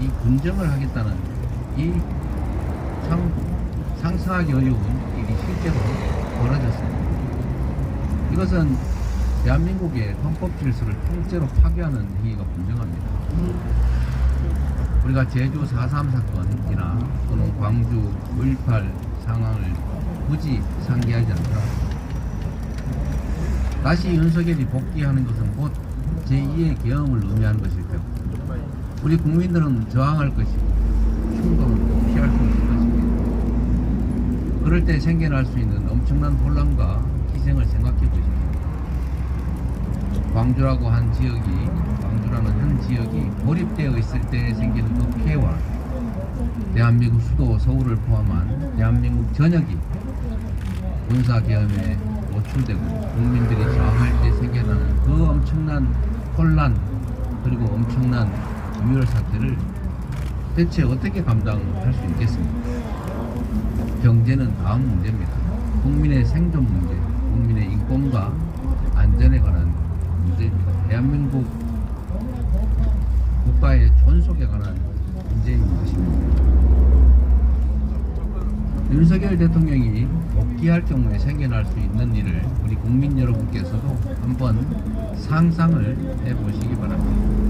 이 군정을 하겠다는 이참 상상하기 어려운 일이 실제로 벌어졌습니다. 이것은 대한민국의 헌법 질서를 통째로 파괴하는 행위가 분명합니다. 우리가 제주 4.3 사건이나 또는 광주 5.18 상황을 굳이 상기하지 않더라도 다시 윤석열이 복귀하는 것은 곧 제2의 계엄을 의미하는 것일 테고 우리 국민들은 저항할 것이고 충동을 피할 수 있을 것입니다. 그럴 때 생겨날 수 있는 엄청난 혼란과 희생을 생각해 보십시오. 광주라고 한 지역이 광주라는 한 지역이 고립되어 있을 때 생기는 그 폐와 대한민국 수도 서울을 포함한 대한민국 전역이 군사 계엄에 노출되고 국민들이 저항할 때 생겨나는 그 엄청난 혼란 그리고 엄청난 유혈 사태를 대체 어떻게 감당할 수 있겠습니까? 경제는 다음 문제입니다. 국민의 생존 문제, 국민의 인권과 안전에 관한 문제입니다. 대한민국 국가의 존속에 관한 문제인 것입니다. 윤석열 대통령이 복귀할 경우에 생겨날 수 있는 일을 우리 국민 여러분께서도 한번 상상을 해보시기 바랍니다.